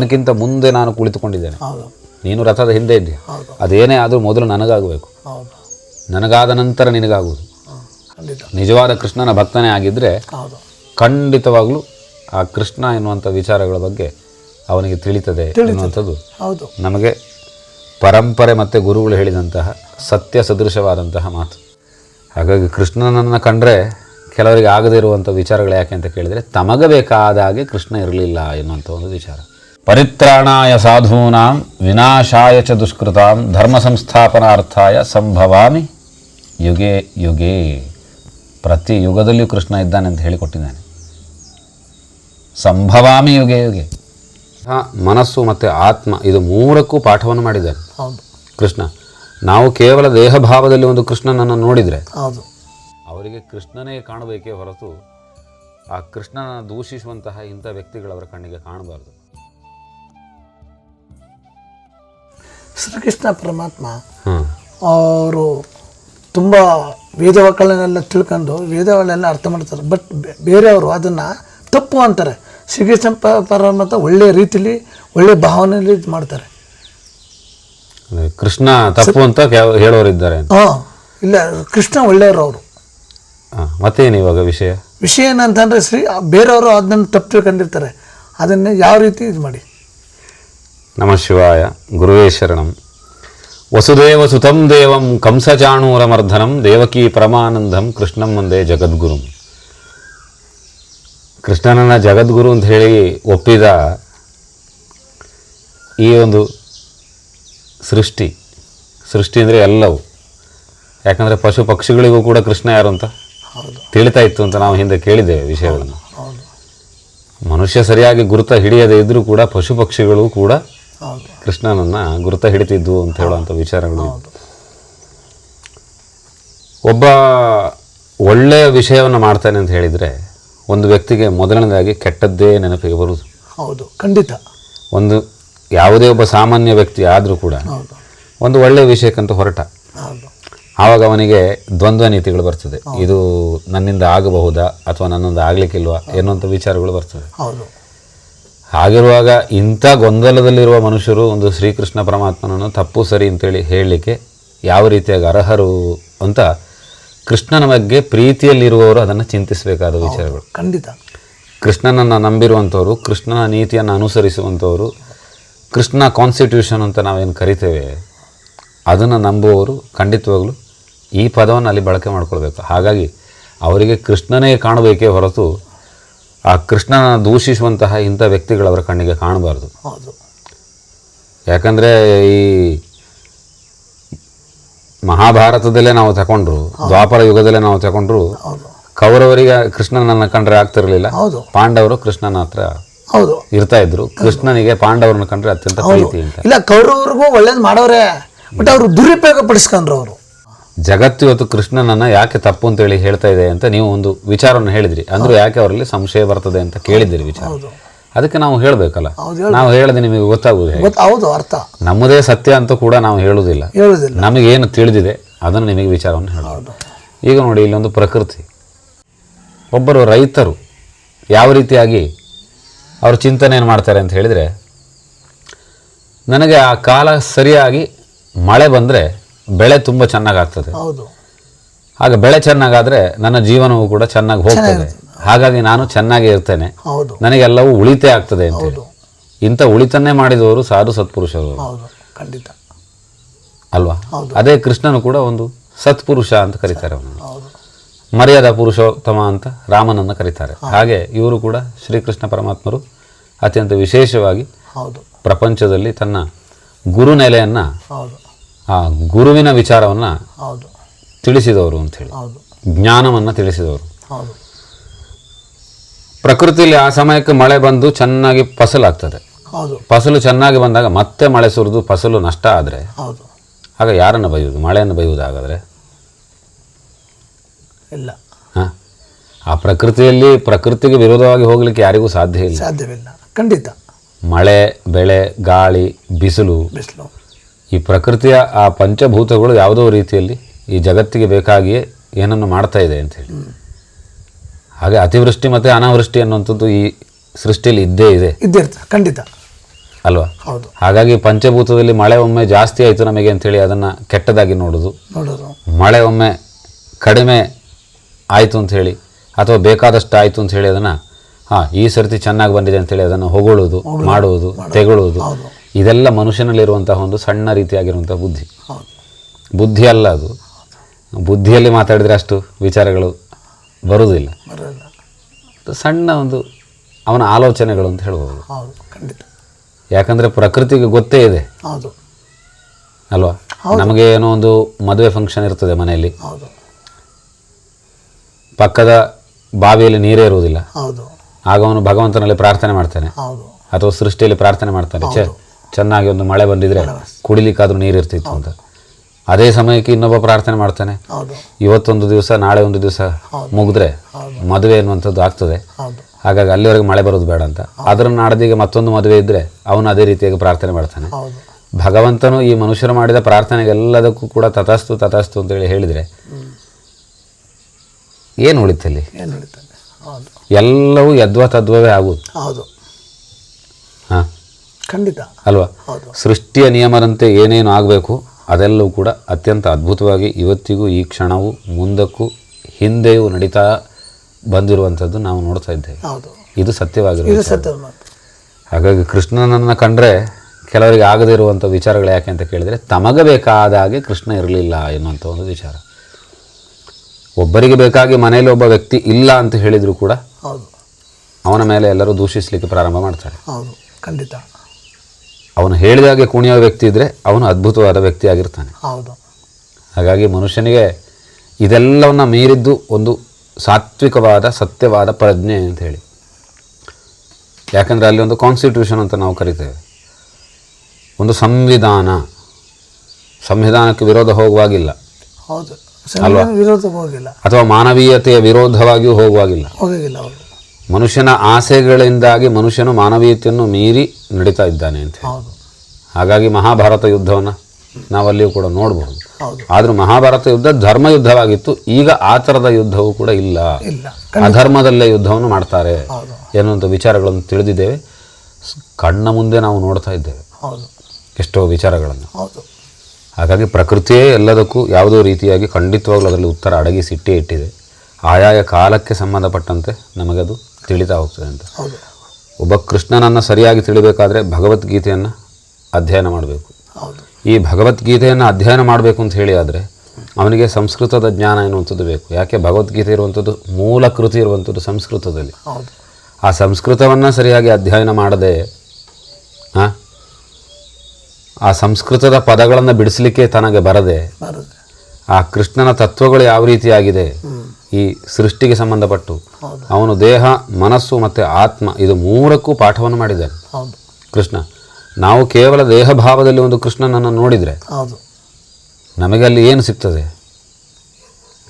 ಅದಕ್ಕಿಂತ ಮುಂದೆ ನಾನು ಕುಳಿತುಕೊಂಡಿದ್ದೇನೆ. ನೀನು ರಥದ ಹಿಂದೆ ಇದ್ದೀಯ ಹೌದು. ಅದೇನೇ ಆದರೂ ಮೊದಲು ನನಗಾಗಬೇಕು. ನನಗಾದ ನಂತರ ನಿನಗಾಗುವುದು. ನಿಜವಾದ ಕೃಷ್ಣನ ಭಕ್ತನೇ ಆಗಿದ್ದರೆ ಖಂಡಿತವಾಗಲೂ ಆ ಕೃಷ್ಣ ಎನ್ನುವಂಥ ವಿಚಾರಗಳ ಬಗ್ಗೆ ಅವನಿಗೆ ತಿಳಿತದೆ ಎನ್ನುವಂಥದ್ದು. ನಮಗೆ ಪರಂಪರೆ ಮತ್ತು ಗುರುಗಳು ಹೇಳಿದಂತಹ ಸತ್ಯ ಸದೃಶವಾದಂತಹ ಮಾತು. ಹಾಗಾಗಿ ಕೃಷ್ಣನನ್ನು ಕಂಡ್ರೆ ಕೆಲವರಿಗೆ ಆಗದೇ ಇರುವಂಥ ವಿಚಾರಗಳು ಯಾಕೆ ಅಂತ ಕೇಳಿದರೆ ತಮಗೆ ಬೇಕಾದ ಹಾಗೆ ಕೃಷ್ಣ ಇರಲಿಲ್ಲ ಎನ್ನುವಂಥ ಒಂದು ವಿಚಾರ. ಪರಿತ್ರಾಣಾಯ ಸಾಧೂನಾಂ ವಿನಾಶಾಯ ಚ ದುಷ್ಕೃತಾಂ ಧರ್ಮ ಸಂಸ್ಥಾಪನಾರ್ಥಾಯ ಸಂಭವಾಮಿ. ಯುಗೆ ಯುಗೆ. ಪ್ರತಿ ಯುಗದಲ್ಲಿಯೂ ಕೃಷ್ಣ ಇದ್ದಾನೆ ಅಂತ ಹೇಳಿಕೊಟ್ಟಿದ್ದಾನೆ. ಸಂಭವಾಮಿ ಯುಗೆ ಯುಗೆ. ಮನಸ್ಸು ಮತ್ತು ಆತ್ಮ ಇದು ಮೂರಕ್ಕೂ ಪಾಠವನ್ನು ಮಾಡಿದ್ದಾರೆ. ಹೌದು. ಕೃಷ್ಣ ನಾವು ಕೇವಲ ದೇಹಭಾವದಲ್ಲಿ ಒಂದು ಕೃಷ್ಣನನ್ನು ನೋಡಿದರೆ ಹೌದು. ಅವರಿಗೆ ಕೃಷ್ಣನೇ ಕಾಣಬೇಕೇ ಹೊರತು ಆ ಕೃಷ್ಣನ ದೂಷಿಸುವಂತಹ ಇಂಥ ವ್ಯಕ್ತಿಗಳವರ ಕಣ್ಣಿಗೆ ಕಾಣಬಾರದು. ಶ್ರೀಕೃಷ್ಣ ಪರಮಾತ್ಮ ಅವರು ತುಂಬ ವೇದವಾಕ್ಗಳನ್ನೆಲ್ಲ ತಿಳ್ಕೊಂಡು ವೇದಗಳನ್ನೆಲ್ಲ ಅರ್ಥ ಮಾಡ್ತಾರೆ. ಬಟ್ ಬೇರೆಯವರು ಅದನ್ನು ತಪ್ಪು ಅಂತಾರೆ. ಶ್ರೀಕೃಷ್ಣ ಪ ಪರಮಾತ್ಮ ಒಳ್ಳೆಯ ರೀತಿಲಿ ಒಳ್ಳೆಯ ಭಾವನೆಯಲ್ಲಿ ಇದು ಮಾಡ್ತಾರೆ. ಕೃಷ್ಣ ತಪ್ಪು ಅಂತ ಹೇಳೋರಿದ್ದಾರೆ ಹಾಂ ಇಲ್ಲ ಕೃಷ್ಣ ಒಳ್ಳೆಯವರು ಅವರು. ಮತ್ತೇನು ಇವಾಗ ವಿಷಯ? ವಿಷಯ ಏನಂತಂದರೆ ಶ್ರೀ ಬೇರೆಯವರು ಅದನ್ನು ತಪ್ಪು ತಿಳ್ಕೊಂಡಿರ್ತಾರೆ. ಅದನ್ನು ಯಾವ ರೀತಿ ಇದು ಮಾಡಿ? ನಮ ಶಿವಾಯ ಗುರುವೇ ಶರಣಂ ವಸುದೇವ ಸುತಂ ದೇವಂ ಕಂಸಚಾಣೂರಮರ್ಧನಂ ದೇವಕೀ ಪರಮಾನಂದಂ ಕೃಷ್ಣಂ ಮುಂದೆ ಜಗದ್ಗುರುಂ ಕೃಷ್ಣನನ್ನ ಜಗದ್ಗುರು ಅಂತ ಹೇಳಿ ಒಪ್ಪಿದ ಈ ಒಂದು ಸೃಷ್ಟಿ. ಸೃಷ್ಟಿ ಅಂದರೆ ಎಲ್ಲವೂ. ಯಾಕಂದರೆ ಪಶು ಪಕ್ಷಿಗಳಿಗೂ ಕೂಡ ಕೃಷ್ಣ ಯಾರು ಅಂತ ತಿಳಿತಾ ಇತ್ತು ಅಂತ ನಾವು ಹಿಂದೆ ಕೇಳಿದ್ದೇವೆ ವಿಷಯಗಳನ್ನು. ಮನುಷ್ಯ ಸರಿಯಾಗಿ ಗುರುತ ಹಿಡಿಯದೇ ಇದ್ದರೂ ಕೂಡ ಪಶು ಪಕ್ಷಿಗಳು ಕೂಡ ಕೃಷ್ಣನನ್ನ ಗುರುತ ಹಿಡಿತಿದ್ದು ಅಂತ ಹೇಳುವಂಥ ವಿಚಾರಗಳು. ಒಬ್ಬ ಒಳ್ಳೆಯ ವಿಷಯವನ್ನು ಮಾಡ್ತಾನೆ ಅಂತ ಹೇಳಿದರೆ ಒಂದು ವ್ಯಕ್ತಿಗೆ ಮೊದಲನೇದಾಗಿ ಕೆಟ್ಟದ್ದೇ ನೆನಪಿಗೆ ಬರುವುದು. ಹೌದು ಖಂಡಿತ. ಒಂದು ಯಾವುದೇ ಒಬ್ಬ ಸಾಮಾನ್ಯ ವ್ಯಕ್ತಿ ಆದರೂ ಕೂಡ ಒಂದು ಒಳ್ಳೆಯ ವಿಷಯಕ್ಕಂತ ಹೊರಟ. ಆವಾಗ ಅವನಿಗೆ ದ್ವಂದ್ವ ನೀತಿಗಳು ಬರ್ತದೆ. ಇದು ನನ್ನಿಂದ ಆಗಬಹುದಾ ಅಥವಾ ನನ್ನಿಂದ ಆಗ್ಲಿಕ್ಕಿಲ್ವಾ ಎನ್ನುವಂಥ ವಿಚಾರಗಳು ಬರ್ತದೆ. ಹೌದು ಹಾಗಿರುವಾಗ ಇಂಥ ಗೊಂದಲದಲ್ಲಿರುವ ಮನುಷ್ಯರು ಒಂದು ಶ್ರೀಕೃಷ್ಣ ಪರಮಾತ್ಮನನ್ನು ತಪ್ಪು ಸರಿ ಅಂತೇಳಿ ಹೇಳಲಿಕ್ಕೆ ಯಾವ ರೀತಿಯಾಗಿ ಅರ್ಹರು ಅಂತ ಕೃಷ್ಣನ ಬಗ್ಗೆ ಪ್ರೀತಿಯಲ್ಲಿರುವವರು ಅದನ್ನು ಚಿಂತಿಸಬೇಕಾದ ವಿಚಾರಗಳು. ಖಂಡಿತ. ಕೃಷ್ಣನನ್ನು ನಂಬಿರುವಂಥವ್ರು ಕೃಷ್ಣನ ನೀತಿಯನ್ನು ಅನುಸರಿಸುವಂಥವರು ಕೃಷ್ಣ ಕಾನ್ಸ್ಟಿಟ್ಯೂಷನ್ ಅಂತ ನಾವೇನು ಕರಿತೇವೆ ಅದನ್ನು ನಂಬುವವರು ಖಂಡಿತವಾಗ್ಲೂ ಈ ಪದವನ್ನು ಅಲ್ಲಿ ಬಳಕೆ ಮಾಡಿಕೊಳ್ಬೇಕು. ಹಾಗಾಗಿ ಅವರಿಗೆ ಕೃಷ್ಣನೇ ಕಾಣಬೇಕೇ ಹೊರತು ಆ ಕೃಷ್ಣನ ದೂಷಿಸುವಂತಹ ಇಂಥ ವ್ಯಕ್ತಿಗಳು ಅವರ ಕಣ್ಣಿಗೆ ಕಾಣಬಾರ್ದು. ಹೌದು. ಯಾಕಂದರೆ ಈ ಮಹಾಭಾರತದಲ್ಲೇ ನಾವು ತಗೊಂಡ್ರು ದ್ವಾಪರ ಯುಗದಲ್ಲೇ ನಾವು ತಗೊಂಡ್ರು ಕೌರವರಿಗೆ ಕೃಷ್ಣನನ್ನ ಕಂಡ್ರೆ ಆಗ್ತಿರಲಿಲ್ಲ ಹೌದು. ಪಾಂಡವರು ಕೃಷ್ಣನ ಹತ್ರ ಹೌದು. ಇರ್ತಾ ಇದ್ರು. ಕೃಷ್ಣನಿಗೆ ಪಾಂಡವರನ್ನ ಕಂಡ್ರೆ ಅತ್ಯಂತ ಪ್ರೀತಿ ಅಂತ. ಇಲ್ಲ ಕೌರವರಿಗೂ ಒಳ್ಳೇದು ಮಾಡೋರೆ ಬಟ್ ಅವರು ದುರುಪಯೋಗ ಪಡಿಸ್ಕೊಂಡ್ರು ಅವರು. ಜಗತ್ತು ಇವತ್ತು ಕೃಷ್ಣನನ್ನ ಯಾಕೆ ತಪ್ಪು ಅಂತ ಹೇಳಿ ಹೇಳ್ತಾ ಇದೆ ಅಂತ ನೀವು ಒಂದು ವಿಚಾರವನ್ನು ಹೇಳಿದ್ರಿ. ಅಂದ್ರೆ ಯಾಕೆ ಅವರಲ್ಲಿ ಸಂಶಯ ಬರ್ತದೆ ಅಂತ ಕೇಳಿದ್ದೀರಿ ವಿಚಾರ. ಅದಕ್ಕೆ ನಾವು ಹೇಳಬೇಕಲ್ಲ. ನಾವು ಹೇಳದೆ ನಿಮಗೆ ಗೊತ್ತಾಗುವುದು? ಹೌದು ಅರ್ಥ. ನಮ್ಮದೇ ಸತ್ಯ ಅಂತ ಕೂಡ ನಾವು ಹೇಳುವುದಿಲ್ಲ. ನಮಗೆ ಏನು ತಿಳಿದಿದೆ ಅದನ್ನು ನಿಮಗೆ ವಿಚಾರವನ್ನು ಹೇಳೋದು ಈಗ ನೋಡಿ ಇಲ್ಲೊಂದು ಪ್ರಕೃತಿ. ಒಬ್ಬರು ರೈತರು ಯಾವ ರೀತಿಯಾಗಿ ಅವರು ಚಿಂತನೆಯನ್ನು ಮಾಡ್ತಾರೆ ಅಂತ ಹೇಳಿದರೆ ನನಗೆ ಆ ಕಾಲ ಸರಿಯಾಗಿ ಮಳೆ ಬಂದರೆ ಬೆಳೆ ತುಂಬ ಚೆನ್ನಾಗಾಗ್ತದೆ. ಹೌದು. ಆಗ ಬೆಳೆ ಚೆನ್ನಾಗಾದ್ರೆ ನನ್ನ ಜೀವನವು ಕೂಡ ಚೆನ್ನಾಗಿ ಹೋಗ್ತದೆ. ಹಾಗಾಗಿ ನಾನು ಚೆನ್ನಾಗಿ ಇರ್ತೇನೆ. ಹೌದು. ನನಗೆಲ್ಲವೂ ಉಳಿತೆ ಆಗ್ತದೆ ಅಂತ. ಹೌದು. ಇಂಥ ಉಳಿತನ್ನೇ ಮಾಡಿದವರು ಸಾಧು ಸತ್ಪುರುಷರು. ಹೌದು ಖಂಡಿತ. ಅಲ್ವಾ? ಹೌದು. ಅದೇ ಕೃಷ್ಣನು ಕೂಡ ಒಂದು ಸತ್ಪುರುಷ ಅಂತ ಕರೀತಾರೆ ಅವನನ್ನು. ಹೌದು. ಮರ್ಯಾದ ಪುರುಷೋತ್ತಮ ಅಂತ ರಾಮನನ್ನು ಕರೀತಾರೆ. ಹಾಗೆ ಇವರು ಕೂಡ ಶ್ರೀಕೃಷ್ಣ ಪರಮಾತ್ಮರು ಅತ್ಯಂತ ವಿಶೇಷವಾಗಿ ಹೌದು. ಪ್ರಪಂಚದಲ್ಲಿ ತನ್ನ ಗುರು ನೆಲೆಯನ್ನು ಹೌದು. ಆ ಗುರುವಿನ ವಿಚಾರವನ್ನು ಹೌದು. ತಿಳಿಸಿದವರು ಅಂತ ಹೌದು. ಜ್ಞಾನವನ್ನು ತಿಳಿಸಿದವರು. ಹೌದು. ಪ್ರಕೃತಿಯಲ್ಲಿ ಆ ಸಮಯಕ್ಕೆ ಮಳೆ ಬಂದು ಚೆನ್ನಾಗಿ ಫಸಲಾಗ್ತದೆ. ಹೌದು. ಫಸಲು ಚೆನ್ನಾಗಿ ಬಂದಾಗ ಮತ್ತೆ ಮಳೆ ಸುರಿದು ಫಸಲು ನಷ್ಟ ಆದರೆ ಹೌದು. ಆಗ ಯಾರನ್ನು ಬೈಯುವುದು? ಮಳೆಯನ್ನು ಬೈಯುವುದು ಹಾಗಾದರೆ ಇಲ್ಲ. ಹಾಂ? ಆ ಪ್ರಕೃತಿಯಲ್ಲಿ ಪ್ರಕೃತಿಗೆ ವಿರೋಧವಾಗಿ ಹೋಗಲಿಕ್ಕೆ ಯಾರಿಗೂ ಸಾಧ್ಯ ಇಲ್ಲ. ಸಾಧ್ಯವಿಲ್ಲ. ಖಂಡಿತ. ಮಳೆ ಬೆಳೆ ಗಾಳಿ ಬಿಸಿಲು ಬಿಸಿಲು. ಈ ಪ್ರಕೃತಿಯ ಆ ಪಂಚಭೂತಗಳು ಯಾವುದೋ ರೀತಿಯಲ್ಲಿ ಈ ಜಗತ್ತಿಗೆ ಬೇಕಾಗಿಯೇ ಏನನ್ನು ಮಾಡ್ತಾ ಇದೆ ಅಂಥೇಳಿ ಹಾಗೆ ಅತಿವೃಷ್ಟಿ ಮತ್ತು ಅನಾವೃಷ್ಟಿ ಅನ್ನುವಂಥದ್ದು ಈ ಸೃಷ್ಟಿಯಲ್ಲಿ ಇದ್ದೇ ಇದೆ. ಇದ್ದೇ ಇರ್ತದೆ ಖಂಡಿತ. ಅಲ್ವಾ? ಹೌದು. ಹಾಗಾಗಿ ಪಂಚಭೂತದಲ್ಲಿ ಮಳೆ ಒಮ್ಮೆ ಜಾಸ್ತಿ ಆಯಿತು ನಮಗೆ ಅಂಥೇಳಿ ಅದನ್ನು ಕೆಟ್ಟದಾಗಿ ನೋಡೋದು. ನೋಡೋದು. ಮಳೆ ಒಮ್ಮೆ ಕಡಿಮೆ ಆಯಿತು ಅಂತ ಹೇಳಿ ಅಥವಾ ಬೇಕಾದಷ್ಟು ಆಯಿತು ಅಂತ ಹೇಳಿ ಅದನ್ನು ಹಾಂ ಈ ಸರ್ತಿ ಚೆನ್ನಾಗಿ ಬಂದಿದೆ ಅಂತೇಳಿ ಅದನ್ನು ಹೊಗಳೋದು ಮಾಡುವುದು ತೆಗೊಳ್ಳುವುದು ಇದೆಲ್ಲ ಮನುಷ್ಯನಲ್ಲಿರುವಂತಹ ಒಂದು ಸಣ್ಣ ರೀತಿಯಾಗಿರುವಂಥ ಬುದ್ಧಿ. ಬುದ್ಧಿ ಅಲ್ಲ ಅದು. ಬುದ್ಧಿಯಲ್ಲಿ ಮಾತಾಡಿದರೆ ಅಷ್ಟು ವಿಚಾರಗಳು ಬರುವುದಿಲ್ಲ. ಸಣ್ಣ ಒಂದು ಅವನ ಆಲೋಚನೆಗಳು ಅಂತ ಹೇಳ್ಬೋದು. ಯಾಕಂದರೆ ಪ್ರಕೃತಿಗೆ ಗೊತ್ತೇ ಇದೆ. ಅಲ್ವಾ? ನಮಗೆ ಏನೋ ಒಂದು ಮದುವೆ ಫಂಕ್ಷನ್ ಇರ್ತದೆ ಮನೆಯಲ್ಲಿ. ಪಕ್ಕದ ಬಾವಿಯಲ್ಲಿ ನೀರೇ ಇರುವುದಿಲ್ಲ. ಆಗ ಅವನು ಭಗವಂತನಲ್ಲಿ ಪ್ರಾರ್ಥನೆ ಮಾಡ್ತಾನೆ. ಅಥವಾ ಸೃಷ್ಟಿಯಲ್ಲಿ ಪ್ರಾರ್ಥನೆ ಮಾಡ್ತಾನೆ ಛೇ. ಚೆನ್ನಾಗಿ ಒಂದು ಮಳೆ ಬಂದಿದ್ರೆ ಕುಡಿಲಿಕ್ಕಾದ್ರೂ ನೀರು ಇರ್ತಿತ್ತು ಅಂತ. ಅದೇ ಸಮಯಕ್ಕೆ ಇನ್ನೊಬ್ಬ ಪ್ರಾರ್ಥನೆ ಮಾಡ್ತಾನೆ. ಇವತ್ತೊಂದು ದಿವಸ ನಾಳೆ ಒಂದು ದಿವಸ ಮುಗಿದ್ರೆ ಮದುವೆ ಅನ್ನುವಂಥದ್ದು ಆಗ್ತದೆ. ಹಾಗಾಗಿ ಅಲ್ಲಿವರೆಗೆ ಮಳೆ ಬರೋದು ಬೇಡ ಅಂತ. ಅದರ ನಾಡದಿಗೆ ಮತ್ತೊಂದು ಮದುವೆ ಇದ್ದರೆ ಅವನು ಅದೇ ರೀತಿಯಾಗಿ ಪ್ರಾರ್ಥನೆ ಮಾಡ್ತಾನೆ. ಭಗವಂತನು ಈ ಮನುಷ್ಯರು ಮಾಡಿದ ಪ್ರಾರ್ಥನೆಗೆಲ್ಲದಕ್ಕೂ ಕೂಡ ತಥಾಸ್ತು ತಥಾಸ್ತು ಅಂತೇಳಿ ಹೇಳಿದರೆ ಏನು ಉಳಿತಲ್ಲಿ? ಎಲ್ಲವೂ ಯದ್ವ ತದ್ವವೇ ಆಗುತ್ತೆ ಖಂಡಿತ. ಅಲ್ವಾ? ಸೃಷ್ಟಿಯ ನಿಯಮದಂತೆ ಏನೇನು ಆಗಬೇಕು ಅದೆಲ್ಲವೂ ಕೂಡ ಅತ್ಯಂತ ಅದ್ಭುತವಾಗಿ ಇವತ್ತಿಗೂ ಈ ಕ್ಷಣವು ಮುಂದಕ್ಕೂ ಹಿಂದೆಯೂ ನಡೀತಾ ಬಂದಿರುವಂಥದ್ದು ನಾವು ನೋಡ್ತಾ ಇದ್ದೇವೆ. ಇದು ಸತ್ಯವಾಗಿರುತ್ತೆ ಹಾಗಾಗಿ ಕೃಷ್ಣನನ್ನು ಕಂಡ್ರೆ ಕೆಲವರಿಗೆ ಆಗದೇ ಇರುವಂಥ ವಿಚಾರಗಳು ಯಾಕೆ ಅಂತ ಕೇಳಿದರೆ ತಮಗೆ ಬೇಕಾದ ಹಾಗೆ ಕೃಷ್ಣ ಇರಲಿಲ್ಲ ಎನ್ನುವಂಥ ಒಂದು ವಿಚಾರ. ಒಬ್ಬರಿಗೆ ಬೇಕಾಗಿ ಮನೆಯಲ್ಲಿ ಒಬ್ಬ ವ್ಯಕ್ತಿ ಇಲ್ಲ ಅಂತ ಹೇಳಿದರೂ ಕೂಡ ಅವನ ಮೇಲೆ ಎಲ್ಲರೂ ದೂಷಿಸಲಿಕ್ಕೆ ಪ್ರಾರಂಭ ಮಾಡ್ತಾರೆ. ಹೌದು. ಖಂಡಿತ. ಅವನು ಹೇಳಿದ ಹಾಗೆ ಕುಣಿಯೋ ವ್ಯಕ್ತಿ ಇದ್ದರೆ ಅವನು ಅದ್ಭುತವಾದ ವ್ಯಕ್ತಿಯಾಗಿರ್ತಾನೆ ಹೌದು. ಹಾಗಾಗಿ ಮನುಷ್ಯನಿಗೆ ಇದೆಲ್ಲವನ್ನ ಮೀರಿದ್ದು ಒಂದು ಸಾತ್ವಿಕವಾದ ಸತ್ಯವಾದ ಪ್ರಜ್ಞೆ ಅಂತ ಹೇಳಿ. ಯಾಕಂದರೆ ಅಲ್ಲಿ ಒಂದು ಕಾನ್ಸ್ಟಿಟ್ಯೂಷನ್ ಅಂತ ನಾವು ಕರಿತೇವೆ. ಒಂದು ಸಂವಿಧಾನ. ಸಂವಿಧಾನಕ್ಕೆ ವಿರೋಧ ಹೋಗುವಾಗಿಲ್ಲ. ಹೌದು. ಅಲ್ವಾ? ವಿರೋಧ ಹೋಗಿಲ್ಲ. ಅಥವಾ ಮಾನವೀಯತೆಯ ವಿರೋಧವಾಗಿಯೂ ಹೋಗುವಾಗಿಲ್ಲ. ಹೋಗಿಲ್ಲ ಹೌದು. ಮನುಷ್ಯನ ಆಸೆಗಳಿಂದಾಗಿ ಮನುಷ್ಯನು ಮಾನವೀಯತೆಯನ್ನು ಮೀರಿ ನಡೀತಾ ಇದ್ದಾನೆ ಅಂತ ಹಾಗಾಗಿ ಮಹಾಭಾರತ ಯುದ್ಧವನ್ನು ನಾವಲ್ಲಿಯೂ ಕೂಡ ನೋಡಬಹುದು ಹೌದು. ಆದರೂ ಮಹಾಭಾರತ ಯುದ್ಧ ಧರ್ಮ ಯುದ್ಧವಾಗಿತ್ತು. ಈಗ ಆ ಥರದ ಯುದ್ಧವೂ ಕೂಡ ಇಲ್ಲ. ಅಧರ್ಮದಲ್ಲೇ ಯುದ್ಧವನ್ನು ಮಾಡ್ತಾರೆ ಎನ್ನುವಂಥ ವಿಚಾರಗಳನ್ನು ತಿಳಿದಿದ್ದೇವೆ. ಕಣ್ಣ ಮುಂದೆ ನಾವು ನೋಡ್ತಾ ಇದ್ದೇವೆ. ಎಷ್ಟೋ ವಿಚಾರಗಳನ್ನು. ಹಾಗಾಗಿ ಪ್ರಕೃತಿಯೇ ಎಲ್ಲದಕ್ಕೂ ಯಾವುದೋ ರೀತಿಯಾಗಿ ಖಂಡಿತವಾಗ್ಲೂ ಅದರಲ್ಲಿ ಉತ್ತರ ಅಡಗಿಸಿಟ್ಟೇ ಇಟ್ಟಿದೆ. ಆಯಾಯ ಕಾಲಕ್ಕೆ ಸಂಬಂಧಪಟ್ಟಂತೆ ನಮಗದು ತಿಳಿತಾ ಹೋಗ್ತದೆ ಅಂತ ಒಬ್ಬ ಕೃಷ್ಣನನ್ನು ಸರಿಯಾಗಿ ತಿಳಿಬೇಕಾದ್ರೆ ಭಗವದ್ಗೀತೆಯನ್ನು ಅಧ್ಯಯನ ಮಾಡಬೇಕು. ಈ ಭಗವದ್ಗೀತೆಯನ್ನು ಅಧ್ಯಯನ ಮಾಡಬೇಕು ಅಂತ ಹೇಳಿ ಆದರೆ ಅವನಿಗೆ ಸಂಸ್ಕೃತದ ಜ್ಞಾನ ಎನ್ನುವಂಥದ್ದು ಬೇಕು. ಯಾಕೆ? ಭಗವದ್ಗೀತೆ ಇರುವಂಥದ್ದು ಮೂಲ ಕೃತಿ ಇರುವಂಥದ್ದು ಸಂಸ್ಕೃತದಲ್ಲಿ. ಆ ಸಂಸ್ಕೃತವನ್ನು ಸರಿಯಾಗಿ ಅಧ್ಯಯನ ಮಾಡದೆ ಆ, ಆ ಸಂಸ್ಕೃತದ ಪದಗಳನ್ನು ಬಿಡಿಸಲಿಕ್ಕೆ ತನಗೆ ಬರದೆ. ಆ ಕೃಷ್ಣನ ತತ್ವಗಳು ಯಾವ ರೀತಿಯಾಗಿದೆ? ಈ ಸೃಷ್ಟಿಗೆ ಸಂಬಂಧಪಟ್ಟು. ಅವನು ದೇಹ ಮನಸ್ಸು ಮತ್ತು ಆತ್ಮ ಇದು ಮೂರಕ್ಕೂ ಪಾಠವನ್ನು ಮಾಡಿದ್ದಾನೆ ಕೃಷ್ಣ ನಾವು ಕೇವಲ ದೇಹ ಭಾವದಲ್ಲಿ ಒಂದು ಕೃಷ್ಣನನ್ನು ನೋಡಿದರೆ ನಮಗೆ ಅಲ್ಲಿ ಏನು ಸಿಗ್ತದೆ?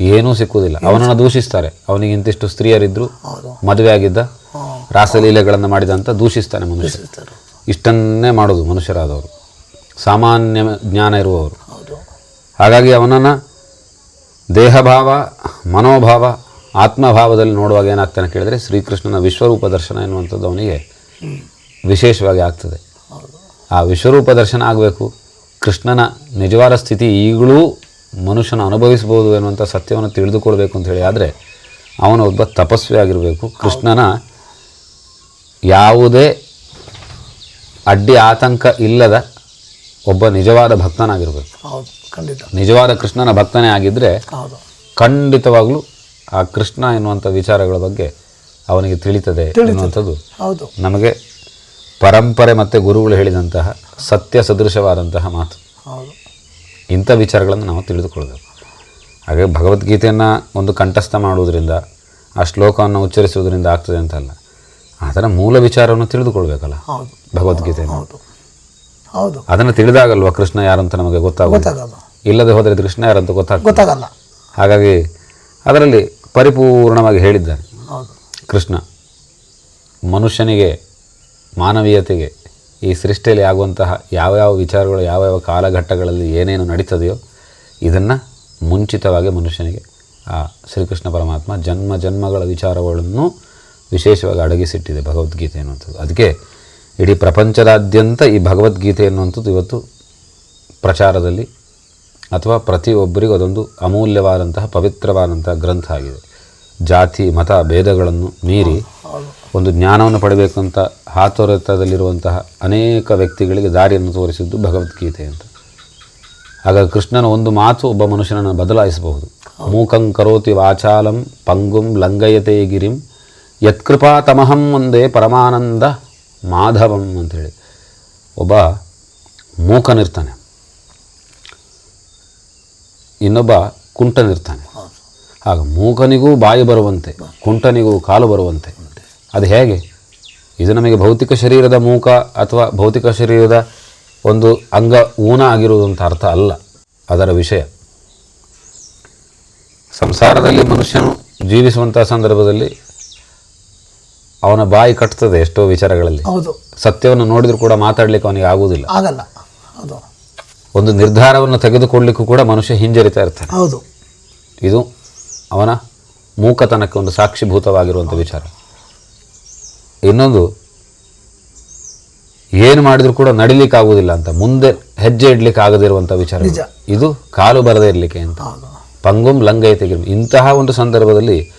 ಏನೂ ಸಿಕ್ಕುವುದಿಲ್ಲ. ಅವನನ್ನು ದೂಷಿಸ್ತಾರೆ. ಅವನಿಗೆ ಇಂತಿಷ್ಟು ಸ್ತ್ರೀಯರಿದ್ದರು ಮದುವೆ ಆಗಿದ್ದ ರಾಸಲೀಲೆಗಳನ್ನು ಮಾಡಿದ ಅಂತ ದೂಷಿಸ್ತಾನೆ ಮನುಷ್ಯ. ಇಷ್ಟನ್ನೇ ಮಾಡೋದು ಮನುಷ್ಯರಾದವರು. ಸಾಮಾನ್ಯ ಜ್ಞಾನ ಇರುವವರು. ಹಾಗಾಗಿ ಅವನನ್ನು ದೇಹಭಾವ, ಮನೋಭಾವ, ಆತ್ಮಭಾವದಲ್ಲಿ ನೋಡುವಾಗ ಏನಾಗ್ತಾನೆ ಕೇಳಿದರೆ ಶ್ರೀಕೃಷ್ಣನ ವಿಶ್ವರೂಪ ದರ್ಶನ ಎನ್ನುವಂಥದ್ದು ಅವನಿಗೆ ವಿಶೇಷವಾಗಿ ಆಗ್ತದೆ. ಆ ವಿಶ್ವರೂಪ ದರ್ಶನ ಆಗಬೇಕು. ಕೃಷ್ಣನ ನಿಜವಾದ ಸ್ಥಿತಿ ಈಗಲೂ ಮನುಷ್ಯನ ಅನುಭವಿಸ್ಬೋದು ಎನ್ನುವಂಥ ಸತ್ಯವನ್ನು ತಿಳಿದುಕೊಳ್ಬೇಕು ಅಂತ ಹೇಳಿ ಆದರೆ ಅವನು ಒಬ್ಬ ತಪಸ್ವಿ ಆಗಿರಬೇಕು. ಕೃಷ್ಣನ ಯಾವುದೇ ಅಡ್ಡಿ, ಆತಂಕ ಇಲ್ಲದ ಒಬ್ಬ ನಿಜವಾದ ಭಕ್ತನಾಗಿರಬೇಕು. ಹೌದು ಖಂಡಿತ. ನಿಜವಾದ ಕೃಷ್ಣನ ಭಕ್ತನೇ ಆಗಿದ್ದರೆ ಹೌದು. ಖಂಡಿತವಾಗ್ಲೂ ಆ ಕೃಷ್ಣ ಎನ್ನುವಂಥ ವಿಚಾರಗಳ ಬಗ್ಗೆ ಅವನಿಗೆ ತಿಳಿತದೆ ಎನ್ನುವಂಥದ್ದು. ಹೌದು. ನಮಗೆ ಪರಂಪರೆ ಮತ್ತು ಗುರುಗಳು ಹೇಳಿದಂತಹ ಸತ್ಯ ಸದೃಶವಾದಂತಹ ಮಾತು. ಹೌದು. ಇಂಥ ವಿಚಾರಗಳನ್ನು ನಾವು ತಿಳಿದುಕೊಳ್ಬೇಕು ಹಾಗೆ ಭಗವದ್ಗೀತೆಯನ್ನು ಒಂದು ಕಂಠಸ್ಥ ಮಾಡುವುದರಿಂದ ಆ ಶ್ಲೋಕವನ್ನು ಉಚ್ಚರಿಸುವುದರಿಂದ ಆಗ್ತದೆ ಅಂತಲ್ಲ. ಅದರ ಮೂಲ ವಿಚಾರವನ್ನು ತಿಳಿದುಕೊಳ್ಬೇಕಲ್ಲ. ಭಗವದ್ಗೀತೆಯನ್ನು. ಹೌದು. ಅದನ್ನು ತಿಳಿದಾಗಲ್ವ ಕೃಷ್ಣ ಯಾರಂತ ನಮಗೆ ಗೊತ್ತಾಗೋದು? ಗೊತ್ತಾಗಲ್ಲ. ಇಲ್ಲದೆ ಹೋದರೆ ಕೃಷ್ಣ ಯಾರಂತ ಗೊತ್ತಾಗ ಗೊತ್ತಾಗಲ್ಲ. ಹಾಗಾಗಿ ಅದರಲ್ಲಿ ಪರಿಪೂರ್ಣವಾಗಿ ಹೇಳಿದ್ದಾರೆ ಹೌದು. ಕೃಷ್ಣ ಮನುಷ್ಯನಿಗೆ ಮಾನವೀಯತೆಗೆ ಈ ಸೃಷ್ಟಿಯಲ್ಲಿ ಆಗುವಂತಹ ಯಾವ ವಿಚಾರಗಳು ಯಾವ ಯಾವ ಕಾಲಘಟ್ಟಗಳಲ್ಲಿ ಏನೇನು ನಡೀತದೆಯೋ ಇದನ್ನು ಮುಂಚಿತವಾಗಿ ಮನುಷ್ಯನಿಗೆ ಆ ಶ್ರೀಕೃಷ್ಣ ಪರಮಾತ್ಮ ಜನ್ಮ ಜನ್ಮಗಳ ವಿಚಾರಗಳನ್ನು ವಿಶೇಷವಾಗಿ ಅಡಗಿಸಿಟ್ಟಿದೆ ಭಗವದ್ಗೀತೆ ಅನ್ನುವಂಥದ್ದು ಅದಕ್ಕೆ ಇಡೀ ಪ್ರಪಂಚದಾದ್ಯಂತ ಈ ಭಗವದ್ಗೀತೆ ಎನ್ನುವಂಥದ್ದು ಇವತ್ತು ಪ್ರಚಾರದಲ್ಲಿ ಅಥವಾ ಪ್ರತಿಯೊಬ್ಬರಿಗೂ ಅದೊಂದು ಅಮೂಲ್ಯವಾದಂತಹ ಪವಿತ್ರವಾದಂತಹ ಗ್ರಂಥ ಆಗಿದೆ. ಜಾತಿ, ಮತ, ಭೇದಗಳನ್ನು ಮೀರಿ ಒಂದು ಜ್ಞಾನವನ್ನು ಪಡಿಬೇಕಂತ ಹಾತೊರೆತದಲ್ಲಿರುವಂತಹ ಅನೇಕ ವ್ಯಕ್ತಿಗಳಿಗೆ ದಾರಿಯನ್ನು ತೋರಿಸಿದ್ದು ಭಗವದ್ಗೀತೆ ಅಂತ. ಆಗ ಕೃಷ್ಣನ ಒಂದು ಮಾತು ಒಬ್ಬ ಮನುಷ್ಯನನ್ನು ಬದಲಾಯಿಸಬಹುದು. ಮೂಕಂ ಕರೋತಿ ವಾಚಾಲಂ ಪಂಗುಂ ಲಂಗಯತೆ ಗಿರಿಂ ಯತ್ಕೃಪಾ ತಮಹಂ ಒಂದೇ ಪರಮಾನಂದ ಮಾಧವಂ ಅಂಥೇಳಿ ಒಬ್ಬ ಮೂಕನಿರ್ತಾನೆ. ಇನ್ನೊಬ್ಬ ಕುಂಟನಿರ್ತಾನೆ. ಆಗ ಮೂಕನಿಗೂ ಬಾಯಿ ಬರುವಂತೆ, ಕುಂಟನಿಗೂ ಕಾಲು ಬರುವಂತೆ. ಅದು ಹೇಗೆ? ಇದು ನಮಗೆ ಭೌತಿಕ ಶರೀರದ ಮೂಕ ಅಥವಾ ಭೌತಿಕ ಶರೀರದ ಒಂದು ಅಂಗ ಊನ ಆಗಿರುವುದು ಅಂತ ಅರ್ಥ ಅಲ್ಲ. ಅದರ ವಿಷಯ. ಸಂಸಾರದಲ್ಲಿ ಮನುಷ್ಯನು ಜೀವಿಸುವಂಥ ಸಂದರ್ಭದಲ್ಲಿ ಅವನ ಬಾಯಿ ಕಟ್ತದೆ ಎಷ್ಟೋ ವಿಚಾರಗಳಲ್ಲಿ. ಹೌದು. ಸತ್ಯವನ್ನು ನೋಡಿದ್ರು ಕೂಡ ಮಾತಾಡ್ಲಿಕ್ಕೆ ಅವನಿಗೆ ಆಗುವುದಿಲ್ಲ. ಆಗಲ್ಲ. ಹೌದು. ಒಂದು ನಿರ್ಧಾರವನ್ನು ತೆಗೆದುಕೊಳ್ಳಿಕ್ಕೂ ಕೂಡ ಮನುಷ್ಯ ಹಿಂಜರಿತಾ ಇರ್ತಾನೆ. ಹೌದು. ಇದು ಅವನ ಮೂಕತನಕ್ಕೆ ಒಂದು ಸಾಕ್ಷಿಭೂತವಾಗಿರುವಂಥ ವಿಚಾರ. ಇನ್ನೊಂದು ಏನು ಮಾಡಿದ್ರು ಕೂಡ ನಡಿಲಿಕ್ಕಾಗುವುದಿಲ್ಲ ಅಂತ ಮುಂದೆ ಹೆಜ್ಜೆ ಇಡ್ಲಿಕ್ಕೆ ಆಗದಿರುವಂಥ ವಿಚಾರ. ಇದು ಕಾಲು ಬರದೇ ಇರಲಿಕ್ಕೆ ಅಂತ. ಪಂಗುಂ ಲಂಗೈ ತೆಗಿರು. ಇಂತಹ ಒಂದು ಸಂದರ್ಭದಲ್ಲಿ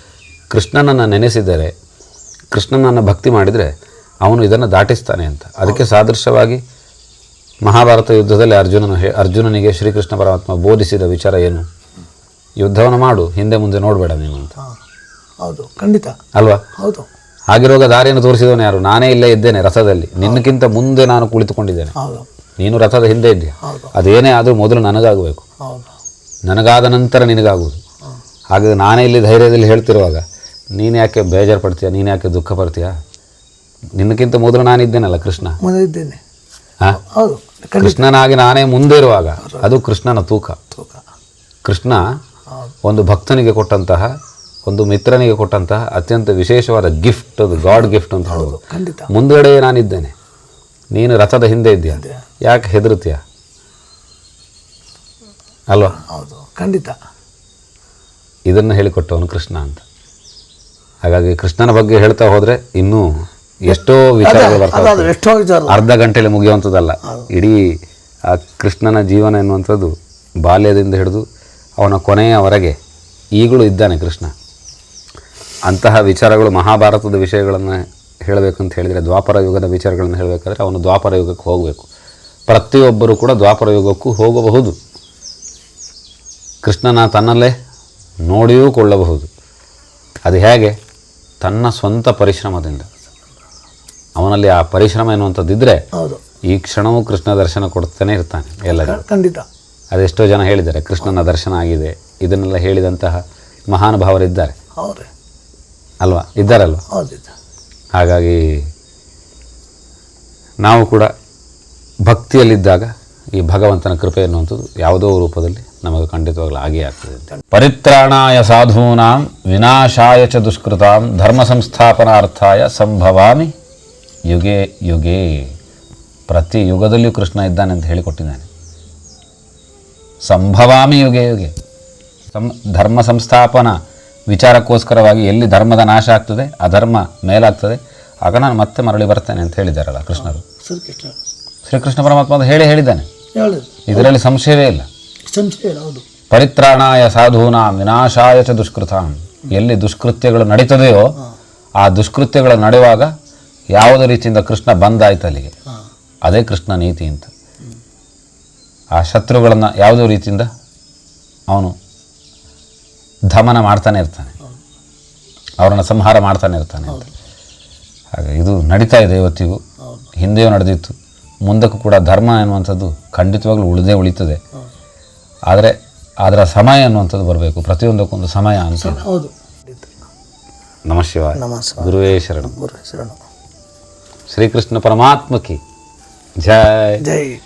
ಕೃಷ್ಣನನ್ನು ನೆನೆಸಿದರೆ ಕೃಷ್ಣನನ್ನು ಭಕ್ತಿ ಮಾಡಿದರೆ ಅವನು ಇದನ್ನು ದಾಟಿಸ್ತಾನೆ ಅಂತ. ಅದಕ್ಕೆ ಸಾದೃಶ್ಯವಾಗಿ ಮಹಾಭಾರತ ಯುದ್ಧದಲ್ಲಿ ಅರ್ಜುನನು ಹೇ ಅರ್ಜುನನಿಗೆ ಶ್ರೀಕೃಷ್ಣ ಪರಮಾತ್ಮ ಬೋಧಿಸಿದ ವಿಚಾರ ಏನು? ಯುದ್ಧವನ್ನು ಮಾಡು ಹಿಂದೆ ಮುಂದೆ ನೋಡಬೇಡ ನೀನು ಅಂತ. ಹೌದು ಖಂಡಿತ. ಅಲ್ವಾ? ಹೌದು. ಆಗಿರುವಾಗ ದಾರಿಯನ್ನು ತೋರಿಸಿದವನು ಯಾರು? ನಾನೇ ಇಲ್ಲೇ ಇದ್ದೇನೆ ರಥದಲ್ಲಿ. ನಿನ್ನಕ್ಕಿಂತ ಮುಂದೆ ನಾನು ಕುಳಿತುಕೊಂಡಿದ್ದೇನೆ. ನೀನು ರಥದ ಹಿಂದೆ ಇದ್ದೀಯ? ಅದೇನೇ ಆದರೂ ಮೊದಲು ನನಗಾಗಬೇಕು. ನನಗಾದ ನಂತರ ನಿನಗಾಗುವುದು. ಹಾಗೆ ನಾನೇ ಇಲ್ಲಿ ಧೈರ್ಯದಲ್ಲಿ ಹೇಳ್ತಿರುವಾಗ ನೀನು ಯಾಕೆ ಬೇಜಾರು ಪಡ್ತೀಯ ನೀನು ಯಾಕೆ ದುಃಖ ಪಡ್ತೀಯ ನಿನ್ನಕ್ಕಿಂತ ಮೊದಲು ನಾನಿದ್ದೇನಲ್ಲ ಕೃಷ್ಣ? ಮೊದಲಿದ್ದೇನೆ. ಇದ್ದೇನೆ ಹಾಂ? ಹೌದು ಕೃಷ್ಣನಾಗಿ ನಾನೇ ಮುಂದೆ ಇರುವಾಗ ಅದು ಕೃಷ್ಣನ ತೂಕ. ತೂಕ. ಕೃಷ್ಣ ಒಂದು ಭಕ್ತನಿಗೆ ಕೊಟ್ಟಂತಹ ಒಂದು ಮಿತ್ರನಿಗೆ ಕೊಟ್ಟಂತಹ ಅತ್ಯಂತ ವಿಶೇಷವಾದ ಗಿಫ್ಟ್ ಅದು ಗಾಡ್ ಗಿಫ್ಟ್ ಅಂತ ಹೇಳೋದು ಖಂಡಿತ. ಮುಂದುಗಡೆ ನಾನಿದ್ದೇನೆ. ನೀನು ರಥದ ಹಿಂದೆ ಇದ್ದೀಯ? ಯಾಕೆ ಹೆದರುತ್ತೀಯ? ಅಲ್ವಾ? ಹೌದು ಖಂಡಿತ. ಇದನ್ನು ಹೇಳಿಕೊಟ್ಟವನು ಕೃಷ್ಣ ಅಂತ. ಹಾಗಾಗಿ ಕೃಷ್ಣನ ಬಗ್ಗೆ ಹೇಳ್ತಾ ಹೋದರೆ ಇನ್ನೂ ಎಷ್ಟೋ ವಿಚಾರಗಳು ಬರ್ತವೆ ಎಷ್ಟೋ ವಿಚಾರ ಅರ್ಧ ಗಂಟೆಯಲ್ಲಿ ಮುಗಿಯುವಂಥದ್ದಲ್ಲ. ಇಡೀ ಆ ಕೃಷ್ಣನ ಜೀವನ ಎನ್ನುವಂಥದ್ದು ಬಾಲ್ಯದಿಂದ ಹಿಡಿದು ಅವನ ಕೊನೆಯವರೆಗೆ ಈಗಲೂ ಇದ್ದಾನೆ ಕೃಷ್ಣ. ಅಂತಹ ವಿಚಾರಗಳು ಮಹಾಭಾರತದ ವಿಷಯಗಳನ್ನು ಹೇಳಬೇಕಂತ ಹೇಳಿದರೆ ದ್ವಾಪರ ಯುಗದ ವಿಚಾರಗಳನ್ನು ಹೇಳಬೇಕಾದ್ರೆ ಅವನು ದ್ವಾಪರ ಯುಗಕ್ಕೆ ಹೋಗಬೇಕು. ಪ್ರತಿಯೊಬ್ಬರೂ ಕೂಡ ದ್ವಾಪರ ಯುಗಕ್ಕೂ ಹೋಗಬಹುದು. ಕೃಷ್ಣನ ತನ್ನಲ್ಲೇ ನೋಡಿಯೂ ಕೊಳ್ಳಬಹುದು. ಅದು ಹೇಗೆ? ತನ್ನ ಸ್ವಂತ ಪರಿಶ್ರಮದಿಂದ. ಅವನಲ್ಲಿ ಆ ಪರಿಶ್ರಮ ಎನ್ನುವಂಥದ್ದಿದ್ದರೆ ಹೌದು. ಈ ಕ್ಷಣವೂ ಕೃಷ್ಣ ದರ್ಶನ ಕೊಡ್ತಾನೆ ಇರ್ತಾನೆ ಎಲ್ಲ ಖಂಡಿತ. ಅದೆಷ್ಟೋ ಜನ ಹೇಳಿದ್ದಾರೆ ಕೃಷ್ಣನ ದರ್ಶನ ಆಗಿದೆ ಇದನ್ನೆಲ್ಲ ಹೇಳಿದಂತಹ ಮಹಾನುಭಾವರಿದ್ದಾರೆ. ಹೌದು. ಅಲ್ವಾ? ಇದ್ದಾರಲ್ವ? ಹಾಗಾಗಿ ನಾವು ಕೂಡ ಭಕ್ತಿಯಲ್ಲಿದ್ದಾಗ ಈ ಭಗವಂತನ ಕೃಪೆ ಎನ್ನುವಂಥದ್ದು ಯಾವುದೋ ರೂಪದಲ್ಲಿ ನಮಗೆ ಖಂಡಿತವಾಗ್ಲೂ ಆಗೇ ಆಗ್ತದೆ ಅಂತ. ಪರಿತ್ರಾಣಾಯ ಸಾಧೂನಾಂ ವಿನಾಶಾಯ ಚ ದುಷ್ಕೃತಾಂ ಧರ್ಮ ಸಂಸ್ಥಾಪನಾರ್ಥಾಯ ಸಂಭವಾಮಿ ಯುಗೆ ಯುಗೆ. ಪ್ರತಿ ಯುಗದಲ್ಲಿಯೂ ಕೃಷ್ಣ ಇದ್ದಾನೆ ಅಂತ ಹೇಳಿಕೊಟ್ಟಿದ್ದಾನೆ. ಸಂಭವಾಮಿ ಯುಗೆ ಯುಗೆ. ಸಂ ಧರ್ಮ ಸಂಸ್ಥಾಪನ ವಿಚಾರಕ್ಕೋಸ್ಕರವಾಗಿ ಎಲ್ಲಿ ಧರ್ಮದ ನಾಶ ಆಗ್ತದೆ ಅಧರ್ಮ ಮೇಲಾಗ್ತದೆ ಆಗ ನಾನು ಮತ್ತೆ ಮರಳಿ ಬರ್ತೇನೆ ಅಂತ ಹೇಳಿದ್ದಾರಲ್ಲ ಕೃಷ್ಣರು. ಶ್ರೀಕೃಷ್ಣ. ಪರಮಾತ್ಮ ಹೇಳಿ ಹೇಳಿದ್ದಾನೆ. ಇದರಲ್ಲಿ ಸಂಶಯವೇ ಇಲ್ಲ. ಸಂಶಯ ಹೌದು ಪರಿತ್ರಾಣಾಯ ಸಾಧೂನಾಂ ವಿನಾಶಾಯ ಚ ದುಷ್ಕೃತಾಂ. ಎಲ್ಲಿ ದುಷ್ಕೃತ್ಯಗಳು ನಡೀತದೆಯೋ ಆ ದುಷ್ಕೃತ್ಯಗಳು ನಡೆಯುವಾಗ ಯಾವುದೇ ರೀತಿಯಿಂದ ಕೃಷ್ಣ ಬಂದಾಯ್ತು ಅಲ್ಲಿಗೆ. ಅದೇ ಕೃಷ್ಣ ನೀತಿ ಅಂತ. ಆ ಶತ್ರುಗಳನ್ನು ಯಾವುದೋ ರೀತಿಯಿಂದ ಅವನು ದಮನ ಮಾಡ್ತಾನೆ ಇರ್ತಾನೆ. ಅವರನ್ನು ಸಂಹಾರ ಮಾಡ್ತಾನೆ ಇರ್ತಾನೆ ಅಂತ. ಹಾಗೆ ಇದು ನಡೀತಾ ಇದೆ ಇವತ್ತಿಗೂ. ಹಿಂದೆಯೂ ನಡೆದಿತ್ತು. ಮುಂದಕ್ಕೂ ಕೂಡ ಧರ್ಮ ಎನ್ನುವಂಥದ್ದು ಖಂಡಿತವಾಗ್ಲೂ ಉಳಿದೇ ಉಳಿತದೆ. ಆದರೆ ಅದರ ಸಮಯ ಅನ್ನುವಂಥದ್ದು ಬರಬೇಕು. ಪ್ರತಿಯೊಂದಕ್ಕೊಂದು ಸಮಯ ಅಂತ. ಹೌದು. ನಮ ಶಿವ ಗುರುವೇ ಶರಣ. ಗುರುವೇ ಶರಣ. ಶ್ರೀಕೃಷ್ಣ ಪರಮಾತ್ಮಕ್ಕೆ ಜಯ ಜೈ.